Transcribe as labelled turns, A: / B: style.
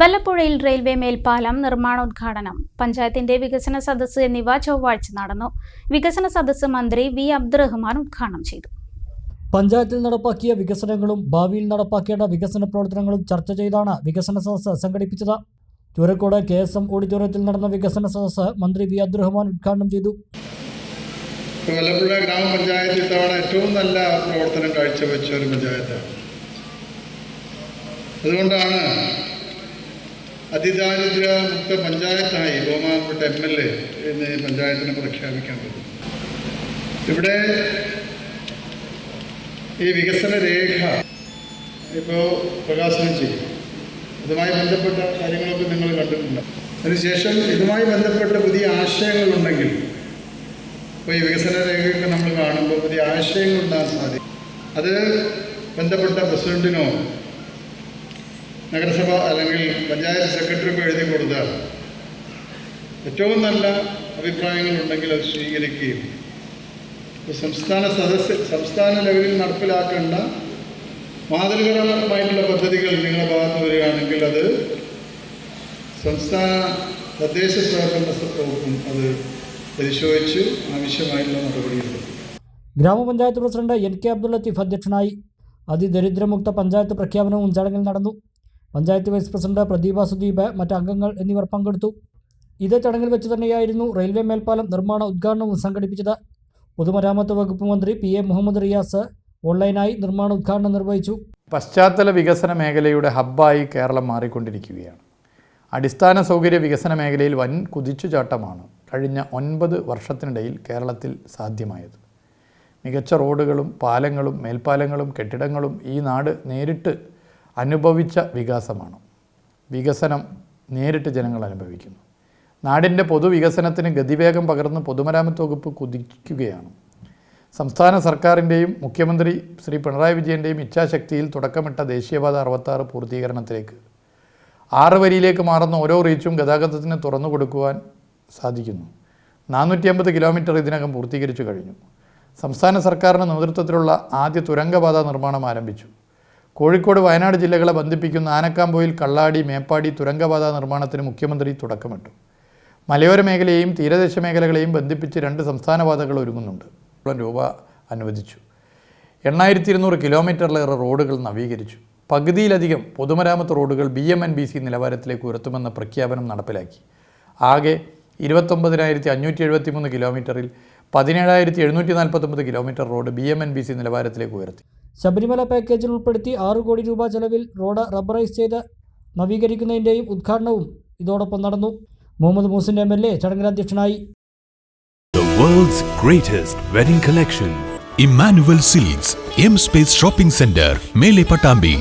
A: വല്ലപ്പുഴയിൽ railway മേൽപ്പാലം നിർമ്മാണോദ്ഘാടനം. പഞ്ചായത്തിന്റെ വികസന സദസ്സ് എന്നിവ ചൊവ്വാഴ്ച നടന്നു. വികസന സദസ്സ് മന്ത്രി വി. അബ്ദുറഹ്മാൻ ഉദ്ഘാടനം ചെയ്തു.
B: പഞ്ചായത്തിൽ നടപ്പാക്കിയ വികസനങ്ങളും ഭാവിയിൽ നടപ്പാക്കേണ്ട വികസന പ്രവർത്തനങ്ങളും ചർച്ച ചെയ്താണ് വികസന സദസ്സ് സംഘടിപ്പിച്ചത്. ചുരക്കോട് കെ എസ് എം ഓഡിറ്റോറിയത്തിൽ നടന്ന വികസന സദസ്സ് മന്ത്രി വി. അബ്ദുറഹ്മാൻ ഉദ്ഘാടനം ചെയ്തു.
C: വല്ലപ്പുഴ ഗ്രാമപഞ്ചായത്ത് ഇത്തവണ ഏറ്റവും നല്ല പ്രവർത്തനം കാഴ്ചവെച്ച ഒരു പഞ്ചായത്താണ്. അതുകൊണ്ടാണ് അതിദാരിദ്ര്യ മുക്ത പഞ്ചായത്തായി ബഹുമാനപ്പെട്ട എം എൽ എ എന്ന് പഞ്ചായത്തിനെ പ്രഖ്യാപിക്കാൻ പറ്റും. ഇവിടെ ഈ വികസന രേഖ ഇപ്പോൾ പ്രകാശനം ചെയ്യും. അതുമായി ബന്ധപ്പെട്ട കാര്യങ്ങളൊക്കെ നിങ്ങൾ കണ്ടിട്ടുണ്ട്. അതിനുശേഷം ഇതുമായി ബന്ധപ്പെട്ട പുതിയ ആശയങ്ങളുണ്ടെങ്കിൽ ഇപ്പോൾ ഈ വികസന രേഖയൊക്കെ നമ്മൾ കാണുമ്പോൾ പുതിയ ആശയങ്ങൾ ഉണ്ടാകാൻ സാധിക്കും അത് ബന്ധപ്പെട്ട പ്രസിഡന്റിനോ നഗരസഭ അല്ലെങ്കിൽ പഞ്ചായത്ത് സെക്രട്ടറിക്ക് എഴുതി കൊടുത്താൽ ഏറ്റവും നല്ല അഭിപ്രായങ്ങളുണ്ടെങ്കിൽ അത് സ്വീകരിക്കുകയും സംസ്ഥാന സദസ്സ് സംസ്ഥാന ലെവലിൽ നടപ്പിലാക്കേണ്ട മാതൃകപരമായിട്ടുള്ള പദ്ധതികൾ നിങ്ങളുടെ ഭാഗത്ത് വരികയാണെങ്കിൽ അത് സംസ്ഥാന തദ്ദേശ സ്വയംഭരണ വകുപ്പും അത് പരിശോധിച്ച് ആവശ്യമായിട്ടുള്ള നടപടിയെടുക്കും
B: ഗ്രാമപഞ്ചായത്ത് president N K Abdul Latheef അധ്യക്ഷനായി. അതിദരിദ്രമുക്ത പഞ്ചായത്ത് പ്രഖ്യാപനവും ചടങ്ങിൽ നടന്നു. പഞ്ചായത്ത് വൈസ് പ്രസിഡന്റ് പ്രദീപ സുദീപ് മറ്റ് അംഗങ്ങൾ എന്നിവർ പങ്കെടുത്തു. ഇതേ ചടങ്ങിൽ വെച്ച് തന്നെയായിരുന്നു റെയിൽവേ മേൽപ്പാലം നിർമ്മാണ ഉദ്ഘാടനവും സംഘടിപ്പിച്ചത്. പൊതുമരാമത്ത് വകുപ്പ് മന്ത്രി പി എ മുഹമ്മദ് റിയാസ് ഓൺലൈനായി നിർമ്മാണ ഉദ്ഘാടനം നിർവഹിച്ചു.
D: പശ്ചാത്തല വികസന മേഖലയുടെ ഹബ്ബായി കേരളം മാറിക്കൊണ്ടിരിക്കുകയാണ്. അടിസ്ഥാന സൗകര്യ വികസന മേഖലയിൽ വൻ കുതിച്ചുചാട്ടമാണ് കഴിഞ്ഞ ഒൻപത് വർഷത്തിനിടയിൽ കേരളത്തിൽ സാധ്യമായത്. മികച്ച റോഡുകളും പാലങ്ങളും മേൽപ്പാലങ്ങളും കെട്ടിടങ്ങളും ഈ നാട് നേരിട്ട് അനുഭവിച്ച വികാസമാണ്. വികസനം നേരിട്ട് ജനങ്ങൾ അനുഭവിക്കുന്നു. നാടിന്റെ പൊതുവികസനത്തിന് ഗതിവേഗം പകർന്ന് പൊതുമരാമത്ത് വകുപ്പ് കുതിക്കുകയാണ്. സംസ്ഥാന സർക്കാരിന്റെയും മുഖ്യമന്ത്രി ശ്രീ പിണറായി വിജയന്റെയും ഇച്ഛാശക്തിയിൽ തുടക്കമിട്ട ദേശീയപാത അറുപത്താറ് പൂർത്തീകരണത്തിലേക്ക് ആറ് വരിയിലേക്ക് മാറുന്ന ഓരോ റീച്ചും ഗതാഗതത്തിന് തുറന്നു കൊടുക്കുവാൻ സാധിക്കുന്നു. നാനൂറ്റി അമ്പത് കിലോമീറ്റർ ഇതിനകം പൂർത്തീകരിച്ചു കഴിഞ്ഞു. സംസ്ഥാന സർക്കാരിന്റെ നേതൃത്വത്തിലുള്ള ആദ്യ തുരങ്കപാത നിർമ്മാണം ആരംഭിച്ചു. കോഴിക്കോട് വയനാട് ജില്ലകളെ ബന്ധിപ്പിക്കുന്ന ആനക്കാമ്പോയിൽ കള്ളാടി മേപ്പാടി തുരങ്കപാത നിർമ്മാണത്തിന് മുഖ്യമന്ത്രി തുടക്കമിട്ടു. മലയോര മേഖലയെയും തീരദേശ മേഖലകളെയും ബന്ധിപ്പിച്ച് രണ്ട് സംസ്ഥാന പാതകൾ ഒരുങ്ങുന്നുണ്ട്. രൂപ അനുവദിച്ചു. എണ്ണായിരത്തി ഇരുന്നൂറ് കിലോമീറ്ററിലേറെ റോഡുകൾ നവീകരിച്ചു. പകുതിയിലധികം പൊതുമരാമത്ത് റോഡുകൾ B M N B C നിലവാരത്തിലേക്ക് ഉയർത്തുമെന്ന പ്രഖ്യാപനം നടപ്പിലാക്കി. ആകെ ഇരുപത്തൊമ്പതിനായിരത്തി അഞ്ഞൂറ്റി എഴുപത്തി മൂന്ന് കിലോമീറ്ററിൽ പതിനേഴായിരത്തി എഴുന്നൂറ്റി നാൽപ്പത്തൊമ്പത് kilometre road B M B C C നിലവാരത്തിലേക്ക് ഉയർത്തി.
B: ശബരിമല പാക്കേജിൽ ഉൾപ്പെടുത്തി ആറ് കോടി രൂപ ചെലവിൽ റോഡ് റബ്ബറൈസ് ചെയ്ത് നവീകരിക്കുന്നതിന്റെയും ഉദ്ഘാടനവും ഇതോടൊപ്പം നടന്നു. മുഹമ്മദ് മൂസിന്റെ എം എൽ എ ചടങ്ങിൽ അധ്യക്ഷനായി.
E: The world's greatest wedding collection. Emmanuel M M Space Shopping Center, Pattambi Patambi,